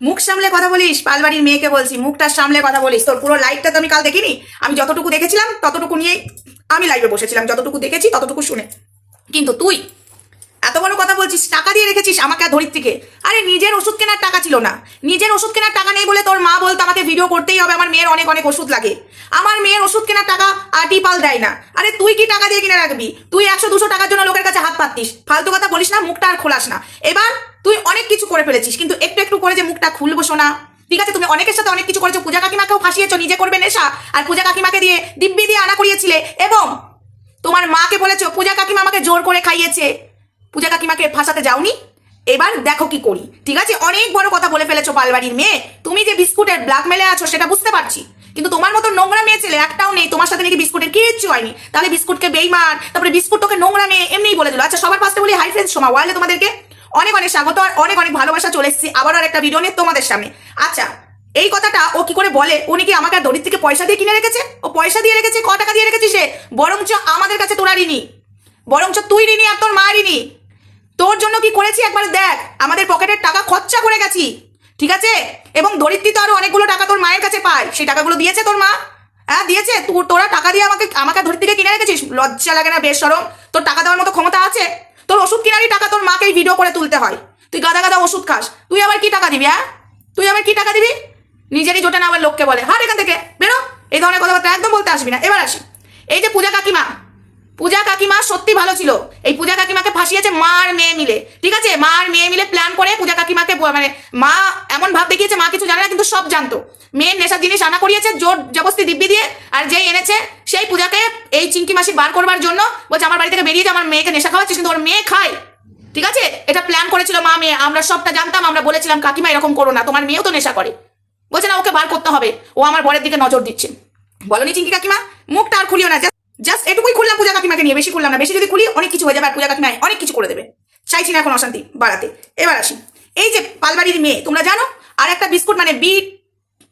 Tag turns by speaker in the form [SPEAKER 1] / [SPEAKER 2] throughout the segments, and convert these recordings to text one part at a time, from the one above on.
[SPEAKER 1] মুখ সামলে কথা বলিস, পালবাড়ির মেয়েকে বলছি। মুখটা সামলে কথা বলিস। তোর পুরো লাইভটা তো আমি কাল দেখিনি। আমি যতটুকু দেখেছিলাম, ততটুকু নিয়েই আমি লাইভে বসেছিলাম। যতটুকু দেখেছি, ততটুকু শুনে। কিন্তু তুই এত বড় কথা বলছিস, টাকা দিয়ে রেখেছিস আমাকে আর ধরিত্রীকে। আরে, নিজের ওষুধ কেনার টাকা ছিল না। নিজের ওষুধ কেনার টাকা নেই বলে তোর মা বলতো, আমাকে ভিডিও করতেই হবে। আমার মেয়ের অনেক অনেক ওষুধ লাগে। আমার মেয়ের ওষুধ কেনার টাকা আটি পাল দেয় না। আরে, তুই কি টাকা দিয়ে কিনে রাখবি? তুই একশো, দুশো টাকার জন্য লোকের কাছে হাত পাতিস ফালতু কথা বলিস না, মুখটা আর খোলাস না। এবার তুই অনেক কিছু করে ফেলেছিস, কিন্তু একটু একটু করে যে মুখটা খুলবো শোনা ঠিক আছে, তুমি অনেকের সাথে অনেক কিছু করেছ, পূজা কাকিমাকেও ফাঁসিয়েছো, নিজে করবে নেশা, আর পূজা কাকিমাকে দিয়ে দিব্যি দিয়ে আনা করিয়েছিলে, এবং তোমার মাকে বলেছ, পূজা কাকিমা আমাকে জোর করে খাইয়েছে। পূজা কাকিমাকে ফাঁসাতে যাওনি, এবার দেখো কি করি। ঠিক আছে, অনেক বড় কথা বলে ফেলেছো, পালবাড়ির মেয়ে। তুমি যে বিস্কুটের ব্ল্যাকমেলে আছো, সেটা বুঝতে পারছি। কিন্তু তোমার মতো নোংরা মেয়ে ছেলে একটাও নেই, তোমার সাথে নাকি বিস্কুটের কিচ্ছু হয়নি। তাহলে বিস্কুটকে বেইমান, তারপরে বিস্কুট তোকে নোংরা মেয়ে এমনিই বলে দিল। আচ্ছা সবার ফার্স্টে বলি হাই ফ্রেন্ডস সময় ওয়াইলে তোমাদেরকে? অনেক অনেক স্বাগত আর অনেক অনেক ভালোবাসা চলে এসেছি। আবার আর একটা ভিডিও নিয়ে তোমাদের সামনে। আচ্ছা এই কথাটা ও কি করে বলে? উনি কি আমাকে আর দরিদ্র থেকে পয়সা দিয়ে কিনে রেখেছে? ও পয়সা দিয়ে রেখেছে, ক টাকা দিয়ে রেখেছে সে? বরঞ্চ আমাদের কাছে তোরা ঋণী। বরঞ্চ তুই ঋণী আর তোর মা ঋণী। তোর জন্য কি করেছি একবার দেখ। আমাদের পকেটের টাকা খরচা করে গেছি। ঠিক আছে? এবং ধরিত্রী তো আরও অনেকগুলো টাকা তোর মায়ের কাছে পায়। সেই টাকাগুলো দিয়েছে তোর মা। হ্যাঁ দিয়েছে। তোরা টাকা দিয়ে আমাকে আমাকে ধরিত্রীকে কিনে রেখেছিস? লজ্জা লাগে না বেশ সরম তোর টাকা দেওয়ার মতো ক্ষমতা আছে? তোর ওষুধ কেনারই টাকা তোর মাকেই ভিডিও করে তুলতে হয়। তুই গাদা গাদা ওষুধ খাস। তুই আবার কি টাকা দিবি হ্যাঁ? তুই আবার কি টাকা দিবি? নিজেরই জোটে না আবার লোককে বলে। হার এখান থেকে। বেরো। এই ধরনের কথাবার্তা একদম বলতে আসবি না। এবার আসি। এই যে পূজা কাকিমা ভালো ছিল। এই পূজা কাকিমাকে ফাঁসিয়েছে মা আর মেয়ে মিলে। ঠিক আছে? মা আর মেয়ে মিলে প্ল্যান করে পূজা কাকিমাকে মানে মা এমন ভাব দেখিয়েছে, মা কিছু জানে না, কিন্তু সব জানতো। মেয়ের নেশার জিনিস আনা করিয়েছে, জোর জবস্তি দিব্যি দিয়ে, আর যেই এনেছে সেই পূজাকে এই চিঙ্কি মাসি বার করবার জন্য বলছে, আমার বাড়ি থেকে বেরিয়ে আমার মেয়েকে নেশা খাওয়াচ্ছিস, কিন্তু ওর মেয়ে খায়। ঠিক আছে? এটা প্ল্যান করেছিল মা মেয়ে। আমরা সবটা জানতাম, আমরা বলেছিলাম, কাকিমা, এরকম করো না, তোমার মেয়েও তো নেশা করে। বলছে, না, ওকে বার করতে হবে। ও আমার বরের দিকে নজর দিচ্ছে। বলনি চিঙ্কি কাকিমা, মুখটা আর খুলিও না জাস্ট এটুকুই খুললাম পূজা কাকিমাকে নিয়ে, বেশি খুললাম না। বেশি যদি খুলি, অনেক কিছু হয়ে যাবে আর পূজা কাকিমা অনেক কিছু করে দেবে। চাইছি না এখন অশান্তি বাড়াতে। এবার আসি। এই যে পালবাড়ির মেয়ে, তোমরা জানো? আর একটা বিস্কুট মানে বিট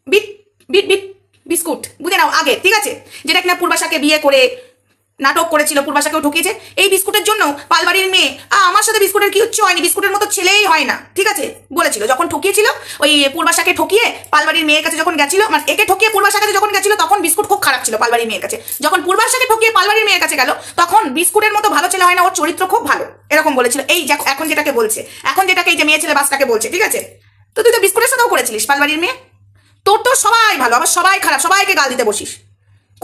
[SPEAKER 1] বিট বিট বিট, বিস্কুট। বুঝে নাও, আগে, ঠিক আছে? যেটা কিনা পূর্বাশাকে বিয়ে করে নাটক করেছিল, পূর্বাশাকেও ঠকিয়েছে। এই বিস্কুটের জন্য পালবাড়ির মেয়ে আমার সাথে বিস্কুটের কি হচ্ছে হয়নি, বিস্কুটের মতো ছেলেই হয় না, ঠিক আছে? বলেছিল, যখন ঠকিয়েছিল, ওই পূর্বাশাকে ঠকিয়ে পালবাড়ির মেয়ের কাছে যখন গেছিল মানে একে ঠকিয়ে পূর্বাশার কাছে যখন গেছিল, তখন বিস্কুট খুব খারাপ ছিল পালবাড়ির মেয়ের কাছে। যখন পূর্বাশাকে ঠকিয়ে পালবাড়ির মেয়ের কাছে গেল, তখন বিস্কুটের মতো ভালো ছেলে হয় না, ওর চরিত্র খুব ভালো, এরকম বলেছিল। এই এখন যেটাকে বলছে, এখন যেটাকে এই যে মেয়ে ছেলে বাসটাকে বলছে, ঠিক আছে? তো তুই তো বিস্কুটের সাথেও করেছিলিস পালবাড়ির মেয়ে? তোর তো সবাই ভালো, আবার সবাই খারাপ, সবাইকে গাল দিতে বসিস।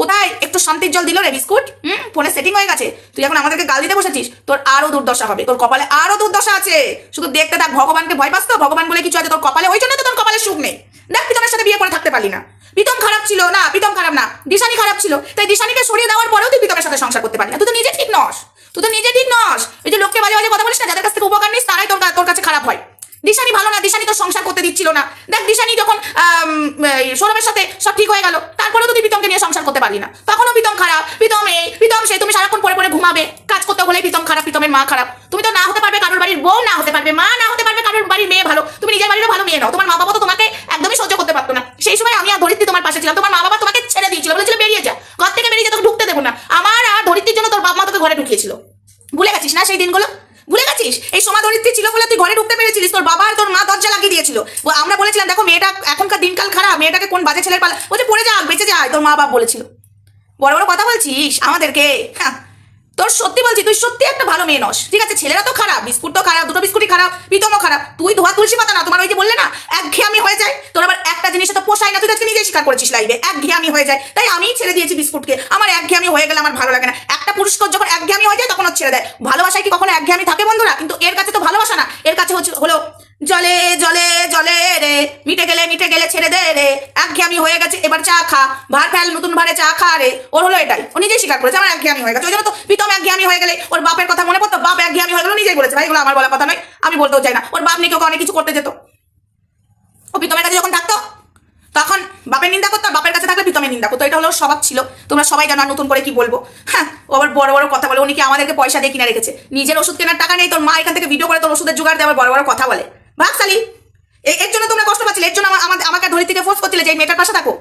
[SPEAKER 1] কোথায়? একটু শান্তির জল দিল রে বিস্কুট। হুম? ফোনে সেটিং হয়ে গেছে। তুই এখন আমাদেরকে গাল দিতে বসেছিস? তোর আরও দুর্দশা হবে। তোর কপালে আরও দুর্দশা আছে। শুধু দেখতে থাক, ভগবানকে ভয় পাস তো? ভগবান বলে কিছু আছে তোর কপালে? ওই জন্য তো তোর কপালে সুখ নেই। দেখ পিতমের সাথে বিয়ে করে থাকতে পারলি না। পিতম খারাপ ছিল না পিতম খারাপ না। দিশানি খারাপ ছিল। তাই দিশানিকে সরিয়ে দেওয়ার পরেও তুই পিতমের সাথে সংসার করতে পারলি না। তুই তো নিজে ঠিক নস। তুই তো নিজে ঠিক নস। এই যে লোককে বাজে বাজে কথা বলিস না, যাদের কাছ থেকে উপকার নিস, তারাই তোর তোর কাছে খারাপ হয়। দিশানি ভালো না, দিশানি তোর সংসার করতে দিচ্ছিল না। দেখ, দিশানি যখন সৌরভের সাথে সব ঠিক হয়ে গেল, তারপরেও তুই প্রীতমকে নিয়ে সংসার করতে পারলি না। তখনও প্রীতম খারাপ। প্রীতম এই, প্রীতম সে, তুমি সারাক্ষণ পরে পরে ঘুমাবে। কাজ করতে হলে প্রীতম খারাপ, প্রীতমের মা খারাপ। তুমি তো না হতে পারবে কারোর বাড়ির বউ, না হতে পারবে মা, না হতে পারবে কারোর বাড়ির মেয়ে ভালো। তুমি নিজের বাড়িরও ভালো মেয়ে নাও। তোমার মা বাবা তো তোমাকে একদমই সহ্য করতে পারতো না সেই সময় আমি আর ধরিত্রী তোমার পাশে ছিলাম তোমার মা বাবা তোমাকে ছেড়ে দিয়েছিল বলেছিল বেরিয়ে যা ঘর থেকে বেরিয়ে যা তোকে ঢুকতে দেবো না আমার আর ধরিত্রীর জন্য তোর বাবা মা তোকে ঘরে ঢুকিয়েছিল ভুলে গেছিস না সেই দিনগুলো ভুলে গেছিস এই সময় ধরিত্রী ছিল বলে তুই ঘরে ঢুকতে পেরেছিলিস তোর বাবা আর তোর মা দরজা লাগিয়ে দিয়েছিল ও- আমরা বলেছিলাম দেখো মেয়েটা এখনকার দিনকাল মেয়েটাকে কোন বাজে ছেলের পালা বলছে, পড়ে যাক, বেঁচে যায় তোর মা বাবা বলেছিল। বড় বড় কথা বলছিস আমাদেরকে? হ্যাঁ। তোর সত্যি বলছি, তুই সত্যি একটা ভালো মেয়ে নস। ঠিক আছে, ছেলেরা তো খারাপ, বিস্কুট তো খারাপ, দুটো বিস্কুটই খারাপ, প্রীতমও খারাপ। তুই ধোয়া তুলসী পাতা না, তোমার ওই যে বললে না, এক ঘেয়ামি হয়ে যায়। তোর আবার একটা জিনিসে তো পোষায় না, তুই আজকে নিজেই স্বীকার করেছিস লাইভে এক ঘেয়ামি হয়ে যায়। তাই আমি ছেড়ে দিয়েছি বিস্কুটকে। আমার এক ঘেয়ামি হয়ে গেলে আমার ভালো লাগে না। একটা পুরস্কার যখন এক ঘেয়ামি হয়ে যায়, তখন ছেড়ে দেয়। ভালোবাসায় কি কখনো এক ঘেয়ামি থাকে বন্ধুরা? কিন্তু এর কাছে তো ভালোবাসা না। এর কাছে হচ্ছে হলো জলে জলে জলে রে। মিটে গেলে মিটে গেলে ছেড়ে দে রে। একঘেয়ামি হয়ে গেছে, এবার চা খা। ভার ফেল, নতুন ভারে চা খা রে। ওর হলো এটাই। ও নিজেই স্বীকার করেছে, আমার একঘেয়ামি হয়ে গেছে। ওই জন্য তো প্রীতম একঘেয়ামি হয়ে গেলে ওর বাপের কথা মনে পড়তো? বাপ একঘেয়ামি হয়ে গেল নিজেই বলেছে, ভাই, এগুলো আমার বলার কথা নয়। আমি বলতেও চাই না। ওর বাপ নিয়ে ওকে অনেক কিছু করতে যেত। ও প্রীতমের কাছে যখন থাকতো, তখন বাপের নিন্দা করতো বাপের কাছে থাকলে প্রীতমের নিন্দা করতো। এটা হলো স্বভাব ছিল। তোমরা সবাই জানো নতুন করে কি বলব। হ্যাঁ ও আবার বড় বড় কথা বলে। উনি কি আমাদেরকে পয়সা দিয়ে কিনে রেখেছে? নিজের ওষুধ কেনার টাকা নেই, তোর মা এখান থেকে ভিডিও করে তোর ওষুধের জোগাড় আবার বড় বড় কথা বলে। ভাগ সালি এর জন্য তোমরা কষ্ট পাচ্ছিলে, এর জন্য আমার- আমাকে ধরি থেকে ফোর্স করছিলে যে মেয়েটার পাশে থাকো।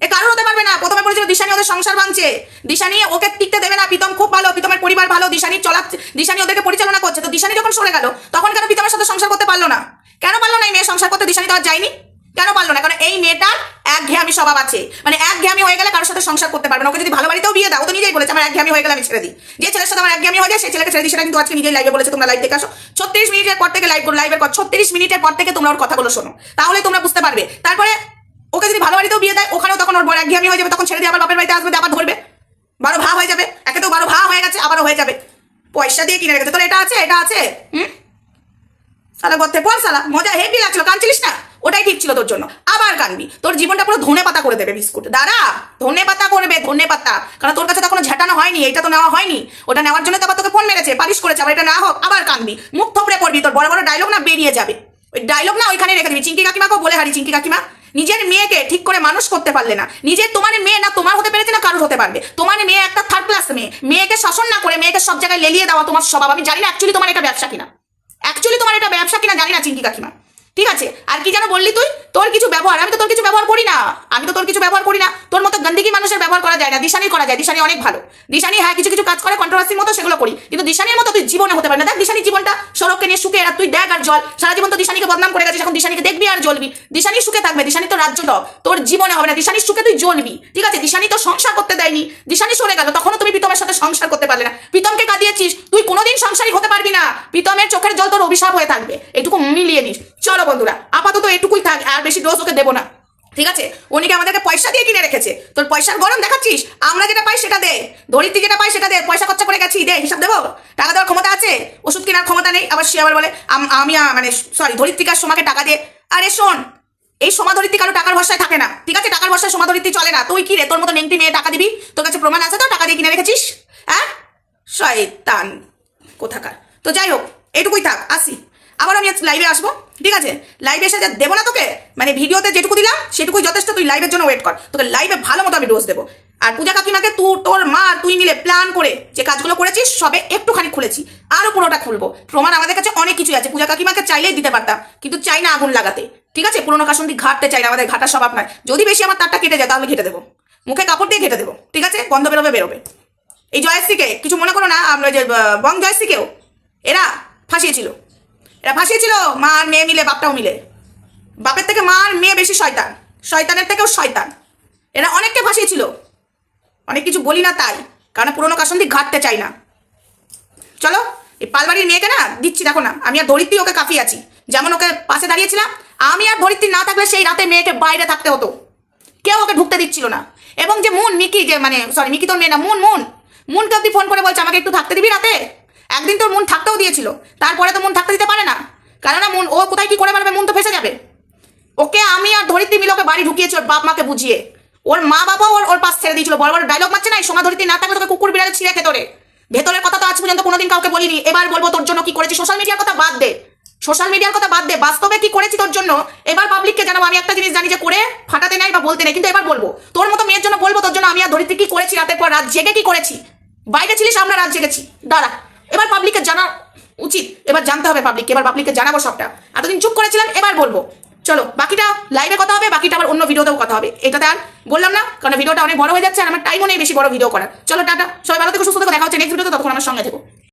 [SPEAKER 1] এ কারোর হতে পারবে না। প্রথমে বলেছিল দিশানি ওদের সংসার ভাঙছে। দিশানি ওকে টিকতে দেবে না। প্রীতম খুব ভালো, প্রীতমের পরিবার ভালো। দিশানি চলা দিশানি ওদেরকে পরিচালনা করছে। তো দিশানি যখন সরে গেল, তখন কেন প্রীতমের সাথে সংসার করতে পারল না? কেন পারল না এই মেয়ে সংসার করতে? দিশানি তো আর যায়নি। কেন পারল না? কারণ এই মেয়েটার এক ঘেয়ামি স্বভাব আছে। মানে এক ঘেয়ামি হয়ে গেলে কারোর সাথে সংসার করতে পারবে না। ওকে যদি ভালো বাড়িতেও বিয়ে দাও তো নিজেই বলেছে, আমার এক ঘেয়ামি হয়ে গেলে আমি ছেড়ে দিই। যে ছেলের সাথে আমার এক ঘেয়ামি হয়ে যায়, সেই ছেলেকে ছেড়ে দিই, সেটা কিন্তু আজকে নিজেই লাইভে বলেছে, তোমরা লাইভ দেখে আসো। ছত্রিশ মিনিটের পর থেকে লাইভ করো লাইভের পর, ছত্রিশ মিনিটের পর থেকে তোমরা ওর কথাগুলো শোনো। তাহলে তোমরা বুঝতে পারবে। তারপরে ওকে যদি ভালো বাড়িতেও বিয়ে দেয়, ওখানেও তখন ওর বড় এক ঘেয়ামি হয়ে যাবে, তখন ছেড়ে দিয়ে আবার বাপের বাড়িতে আসবে আবার ধরবে। বারো ভা হয়ে যাবে। একে তো বারো ভা হয়ে গেছে, আবারও হয়ে যাবে। পয়সা দিয়ে কিনে রেখেছে। তোর এটা আছে এটা আছে, হুম? সালা গর্তে পর সালা মজা হেভি লাগছিল, কাঁদছিলিস না? ওটাই ঠিক ছিল তোর জন্য। আবার কানবি। তোর জীবনটা পুরো ধনে পাতা করে দেবে বিস্কুট। দাঁড়া, ধনে পাতা করবে ধনে পাতা। কারণ তোর কাছে তো তখন ঝাঁটানো হয়নি এটা তো নেওয়া হয়নি। ওটা নেওয়ার জন্য তো তোকে ফোন মেরেছে, পালিশ করেছে, আবার এটা না হোক, আবার কানবি। মুখ থপড়ে পড়বি, তোর বড় বড় ডায়লগ না বেরিয়ে যাবে। ওই ডায়লগ না ওইখানে রেখে দিবি। চিঙ্কি কাকিমাকেও বলে হারি, চিঙ্কি কাকিমা। নিজের মেয়েকে ঠিক করে মানুষ করতে পারলে না। নিজের তোমার মেয়ে না, তোমার হতে পেরেছে না, কারোর হতে পারবে। তোমার মেয়ে একটা থার্ড ক্লাস মেয়ে। মেয়েকে শাসন না করে মেয়েকে সব জায়গায় লেলিয়ে দেওয়া তোমার স্বভাব। আমি জানি না অ্যাকচুয়ালি তোমার এটা ব্যবসা কিনা। অ্যাকচুয়ালি তোমার এটা ব্যবসা কিনা জানি না, চিঙ্কি কাকিমা। ঠিক আছে, আর কি যেন বললি তুই? তোর কিছু ব্যবহার, আমি তো তোর কিছু ব্যবহার করি না। আমি তো তোর কিছু ব্যবহার করি না। তোর মতো গন্দিকি মানুষের ব্যবহার করা যায় না। দিশানি করা যায়। দিশানি অনেক ভালো। দিশানি হ্যাঁ কিছু কিছু কাজ করে কন্ট্রোভার্সির মতো সেগুলো করি। কিন্তু দিশানির মতো তুই জীবনে হতে পারে না। দেখ, দিশানি জীবনটা সড়ককে নিয়ে সুখে আর তুই দেখ আর জল। সারা জীবন তো দিশানিকে বদনাম করে গেছিস, এখন দিশানিকে দেখবি আর জ্বলবি। দিশানি সুখে থাকবে, দিশানি তো রাজ্য ডগ তোর জীবনে হবে না। দিশানির সুখে তুই জ্বলবি। ঠিক আছে? দিশানি তো সংসার করতে দেয়নি। দিশানি সরে গেল। তখনও তুমি প্রীতমের সাথে সংসার করতে পারলে না। প্রীতমকে কাঁদিয়েছিস। তুই কোনোদিন সংসারী হতে পারবি না। প্রীতমের চোখের জল তোর অভিশাপ হয়ে থাকবে। এটুকু মিলিয়ে নিস। চলো বন্ধুরা, আপাতত এটুকুই থাক, আর বেশি ডোজ ওকে দেবো না। ঠিক আছে? উনিকে আমাদেরকে পয়সা দিয়ে কিনে রেখেছে? তোর পয়সার গরম দেখাচ্ছিস? আমরা যেটা পাই সেটা দে। ধরিত্রী যেটা পাই সেটা দে, পয়সা খরচা করে গেছি, দে, হিসাব দেবো? টাকা দেওয়ার ক্ষমতা আছে? ওষুধ কেনার ক্ষমতা নেই? আবার সে আবার বলে, আম- মানে সরি ধরিত্রিকার সোমাকে টাকা দিয়ে আরে, শোন, এই সমাধরিত্রী কারও টাকার ভরসায় থাকে না। ঠিক আছে? টাকার ভরসায় সমাধরিত্রী চলে না। তুই কি রে, তোর মতো নেংটি মেয়ে টাকা দিবি? তোর কাছে প্রমাণ আছে তো? টাকা দিয়ে কিনে রেখেছিস? হ্যাঁ শয়তান। কোথাকার? তো যাই হোক, এটুকুই থাক, আসি। আবার আমি লাইভে আসব, ঠিক আছে? লাইভে এসে যা দেবো না তোকে মানে ভিডিওতে যেটুকু দিলাম, সেটুকুই যথেষ্ট, তুই লাইভের জন্য ওয়েট কর। তোকে লাইভে ভালো মতো আমি ডোজ দেবো। আর পূজা কাকিমাকে তুই তোর মা আর তুই মিলে প্ল্যান করে যে কাজগুলো করেছিস, সবে একটুখানি খুলেছি। আরও পুরোটা খুলবো। প্রমাণ আমাদের কাছে অনেক কিছুই আছে। পূজা কাকিমাকে চাইলেই দিতে পারতাম, কিন্তু চাই না আগুন লাগাতে। ঠিক আছে? পুরোনো কাসন্দি ঘাটতে চাই না, আমাদের ঘাটার স্বভাব নয়। যদি বেশি আমার তারটা কেটে যায়, তাহলে ঘেটে দেবো। মুখে কাপড় দিয়ে ঘেটে দেবো। ঠিক আছে? গন্ধ বেরোবে বেরোবে। এই জয়শ্রীকে কিছু মনে করো না, আমরা যে বং জয়শ্রীকেও এরা ফাঁসিয়েছিল। এরা ফাঁসিয়েছিল। মা আর মেয়ে মিলে, বাপটাও মিলে। বাপের থেকে মা আর মেয়ে বেশি শয়তান। শয়তানের থেকেও শয়তান। এরা অনেককে ফাঁসিয়েছিল। অনেক কিছু বলি না তাই, কারণ পুরোনো কাসন্দি ঘাটতে চাই না। চলো, এই পালবাড়ির মেয়েকে না দিচ্ছি, দেখো না, আমি আর ধরিত্রী ওকে কাফি আছি। যেমন ওকে পাশে দাঁড়িয়েছিলাম, আমি আর ধরিত্রী না থাকলে সেই রাতে মেয়েকে বাইরে থাকতে হতো। কেউ ওকে ঢুকতে দিচ্ছিল না। এবং যে মুন, মিকি, যে মানে সরি মিকি তোর মেয়ে না, মুন মুন। মুনকে অব্দি ফোন করে বলছে, আমাকে একটু থাকতে দিবি রাতে? একদিন তোর মন থাকতেও দিয়েছিল। তারপরে তো মন থাকতে দিতে পারে না। কেননা মন, ও কোথায় কি করে পারবে মন তো ফেসে যাবে। ওকে আমি আর ধরিত্রী মিলে ওকে বাড়ি ঢুকিয়েছি ওর বাপ মাকে বুঝিয়ে। ওর মা বাবা ওর ওর পাশ ছেড়ে দিয়েছিল। বড় বড় ডায়লগ মারছে না এই সোমা ধরিত্রী? না থাকলে তোকে কুকুর বিড়ালে ছিঁড়ে খেতে তোরে ভেতরের কথা তো আজ পর্যন্ত কোনোদিন কাউকে বলিনি। এবার বলব তোর জন্য কি করেছি? সোশ্যাল মিডিয়ার কথা বাদ দে। সোশ্যাল মিডিয়ার কথা বাদ দে। বাস্তবে কি করেছি তোর জন্য? এবার পাবলিককে জানাব। আমি একটা জিনিস জানি যে করে ফাটাতে নাই বা বলতে নেই কিন্তু এবার বলব। তোর মতো মেয়ের জন্য বলব তোর জন্য আমি আর ধরিত্রী কি করেছি? রাতের পর রাত জেগে কি করেছি? বাইরে ছিলিস, আমরা রাত জেগেছি। দাঁড়া। এবার পাবলিককে জানা উচিত। এবার জানতে হবে পাবলিককে এবার পাবলিককে জানাব সবটা। এতদিন চুপ করেছিলাম, এবার বলব। চলো, বাকিটা লাইভে কথা হবে, বাকিটা আবার অন্য ভিডিওতেও কথা হবে। এটাতে আর বললাম না, কারণ ভিডিওটা অনেক বড় হয়ে যাচ্ছে আর আমার টাইমও নেই বেশি বড় ভিডিও করার। চলো, টাটা। সবাই ভালো থেকে, সুস্থ থেকে, দেখা হচ্ছে নেক্সট ভিডিওতে তখন আমার সঙ্গে থেকো।